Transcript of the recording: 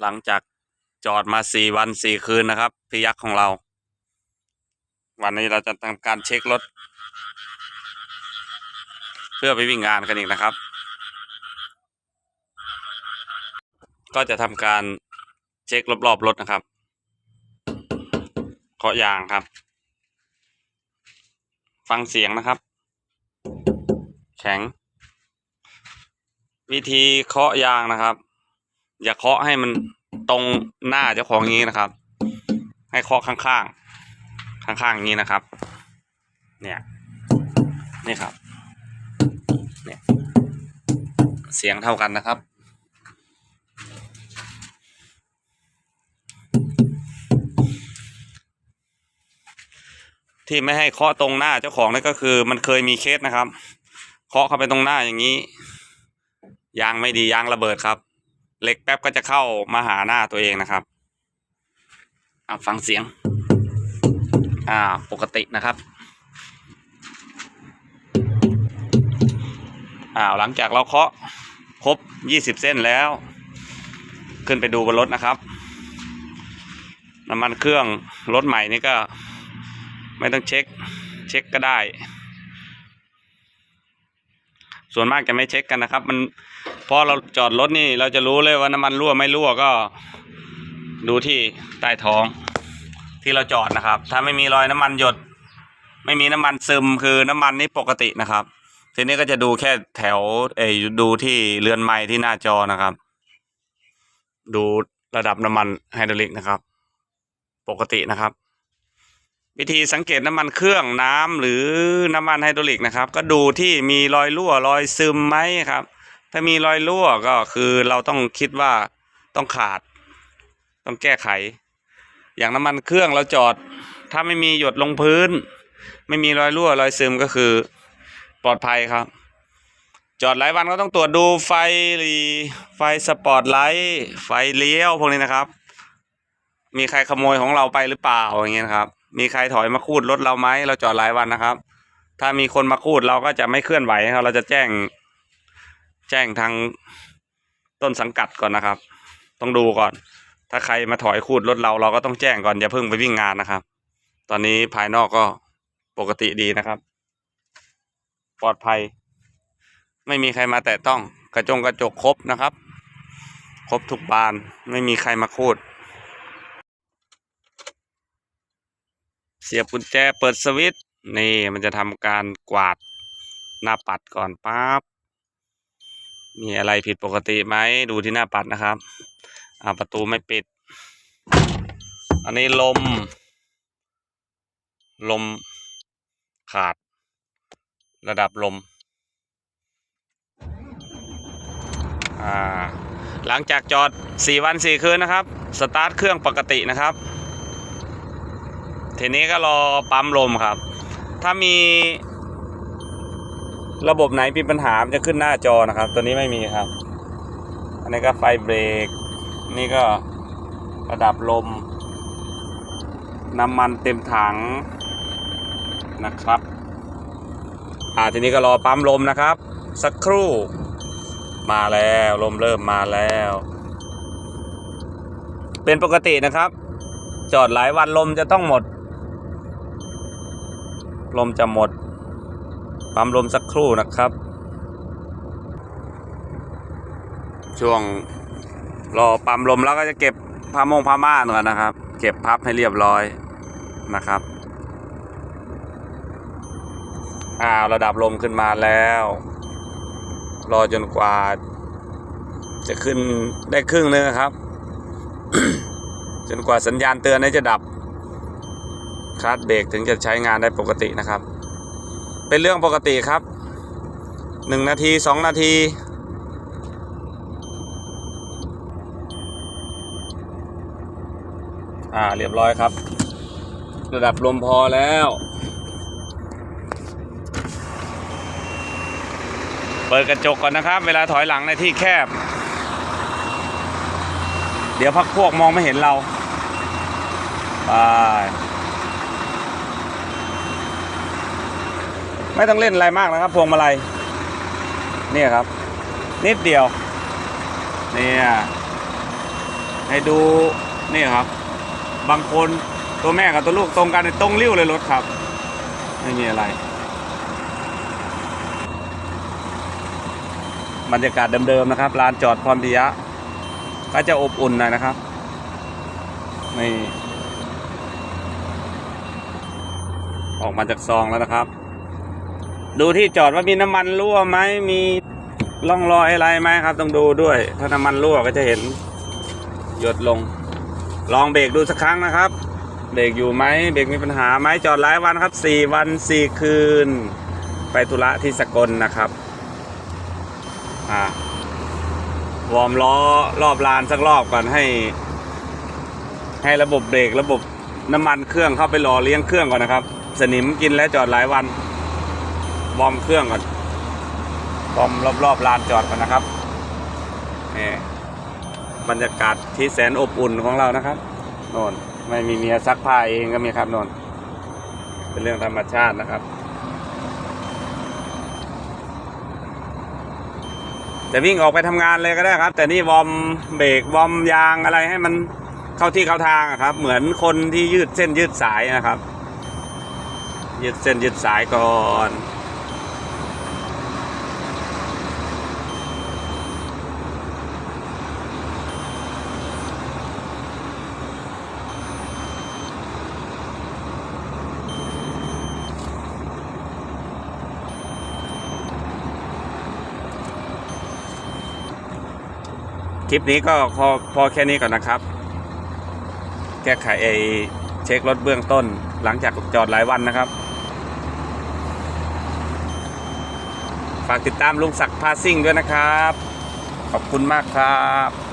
หลังจากจอดมาสี่วันสี่คืนนะครับ พี่ยักษ์ของเรา วันนี้เราจะทำการเช็ครถ เพื่อไปวิ่งงานกันอีกนะครับ ก็จะทำการเช็ครอบๆรถนะครับเคาะยางครับ ฟังเสียงนะครับ แข็ง วิธีเคาะยางนะครับ อย่าเคาะให้มันตรงหน้าเจ้าของนี้นะครับ ให้เคาะข้างๆ ข้างๆอย่างนี้นะครับ เนี่ยนี่ครับ เนี่ย เสียงเท่ากันนะครับ ที่ไม่ให้เคาะตรงหน้าเจ้าของนั่นก็คือ มันเคยมีเคสนะครับ เคาะเข้าไปตรงหน้าอย่างนี้ ยางไม่ดียางระเบิดครับ เหล็กแป๊บก็จะเข้ามาหาหน้าตัวเองนะครับอะฟังเสียง อ่า ปกตินะครับอ่าหลังจากเราเคาะครบยี่สิบเส้นแล้ว ขึ้นไปดูบนรถนะครับ น้ำมันเครื่องรถใหม่นี่ก็ ไม่ต้องเช็ค เช็คก็ได้ ส่วนมากจะไม่เช็คกันนะครับ มัน พอเราจอดรถนี่เราจะรู้เลยว่าน้ำมันรั่วไม่รั่วก็ ดูที่ใต้ท้อง ที่เราจอดนะครับ ถ้าไม่มีรอยน้ำมันหยด ไม่มีน้ำมันซึมคือน้ำมันนี่ปกตินะครับ ทีนี้ก็จะดูแค่แถวเอยดูที่เรือนไม้ที่หน้าจอนะครับ ดูระดับน้ำมันไฮดรอลิกนะครับ ปกตินะครับ วิธีสังเกตน้ำมันเครื่องน้ำหรือน้ำมันไฮดรอลิกนะครับ ก็ดูที่มีรอยรั่วรอยซึมไหมครับ ถ้ามีรอยรั่วก็คือเราต้องคิดว่าต้องขาด ต้องแก้ไข อย่างน้ำมันเครื่องเราจอด ถ้าไม่มีหยดลงพื้น ไม่มีรอยรั่วรอยซึมก็คือปลอดภัยครับ จอดหลายวันก็ต้องตรวจดูไฟรีไฟสปอตไลท์ไฟเลี้ยวพวกนี้นะครับ มีใครขโมยของเราไปหรือเปล่าอย่างเงี้ยครับ มีใครถอยมาคูดรถเราไหมเราจอดหลายวันนะครับ ถ้ามีคนมาคูดเราก็จะไม่เคลื่อนไหวเราจะแจ้ง แจ้งทางต้นสังกัดก่อนนะครับ ต้องดูก่อน ถ้าใครมาถอยคูดรถเราเราก็ต้องแจ้งก่อนอย่าเพิ่งไปวิ่งงานนะครับ ตอนนี้ภายนอกก็ปกติดีนะครับ ปลอดภัย ไม่มีใครมาแตะต้องกระจงกระจกครบนะครับ ครบทุกบานไม่มีใครมาคูดเสียบกุญแจเปิดสวิตช์นี่มันจะทำการกวาดหน้าปัดก่อนปั๊บ มีอะไรผิดปกติไหมดูที่หน้าปัดนะครับอ่าประตูไม่ปิด อันนี้ลม ลมขาด ระดับลมอ่าหลังจากจอด 4 วัน 4 คืนนะครับ สตาร์ทเครื่องปกตินะครับ ทีนี้ก็รอปั๊มลมครับ ถ้ามี ระบบไหนมีปัญหามันจะขึ้นหน้าจอนะครับ ตัวนี้ไม่มีครับ อันนี้ก็ไฟเบรก นี่ก็ระดับลม น้ำมันเต็มถังนะครับ อ่าทีนี้ก็รอปั๊มลมนะครับ สักครู่ มาแล้วลมเริ่มมาแล้ว เป็นปกตินะครับ จอดหลายวันลมจะต้องหมด ลมจะหมด ปั๊มลมสักครู่นะครับ ช่วงรอปั๊มลมแล้วก็จะเก็บผ้ามงผ้าม่านก่อนนะครับ เก็บพับให้เรียบร้อยนะครับอ่าระดับลมขึ้นมาแล้ว รอจนกว่า จะขึ้นได้ครึ่งนึงครับ จนกว่าสัญญาณเตือนนี้จะดับคลัตเบรกถึงจะใช้งานได้ปกตินะครับ เป็นเรื่องปกติครับหนึ่งนาทีสองนาที อ่าเรียบร้อยครับ ระดับลมพอแล้ว เปิดกระจกก่อนนะครับ เวลาถอยหลังในที่แคบ เดี๋ยวพักพวกมองไม่เห็นเราไป ไม่ต้องเล่นอะไรมากนะครับพวงมาลัยเนี่ยครับ นิดเดียวเนี่ยให้ดูนี่ครับ บางคนตัวแม่กับตัวลูกตรงกันตรงริ้วเลยรถครับ ไม่มีอะไร บรรยากาศเดิมๆนะครับลานจอดพรพิยะ ก็จะอบอุ่นหน่อยนะครับนี่ออกมาจากซองแล้วนะครับ ดูที่จอดว่ามีน้ำมันรั่วไหมมีร่องรอยอะไรไหมครับ ต้องดูด้วย ถ้าน้ำมันรั่วก็จะเห็น หยดลง ลองเบรกดูสักครั้งนะครับ เบรกอยู่ไหมเบรกมีปัญหาไหมจอดหลายวันครับสี่วันสี่คืน ไปธุระที่สกลนะครับอ่าวอร์มล้อรอบลานสักรอบก่อนให้ ให้ระบบเบรกระบบน้ำมันเครื่องเข้าไปหล่อเลี้ยงเครื่องก่อนนะครับ สนิมกินแล้วจอดหลายวัน วอร์มเครื่องก่อนวอร์มรอบๆลานจอดก่อนนะครับนี่บรรยากาศที่แสนอบอุ่นของเรานะครับโน่นไม่มีเมียซักผ้าเองก็มีครับโน่นเป็นเรื่องธรรมชาตินะครับ จะวิ่งออกไปทำงานเลยก็ได้ครับ แต่นี่วอร์มเบรกวอร์มยางอะไรให้มันเข้าที่เข้าทางอะครับ เหมือนคนที่ยืดเส้นยืดสายนะครับ ยืดเส้นยืดสายก่อน คลิปนี้ก็พอพอแค่นี้ก่อนนะครับ แก้ไขไอเช็ครถเบื้องต้น หลังจากจอดหลายวันนะครับ ฝากติดตามลุงศักดิ์พาซิ่งด้วยนะครับ ขอบคุณมากครับ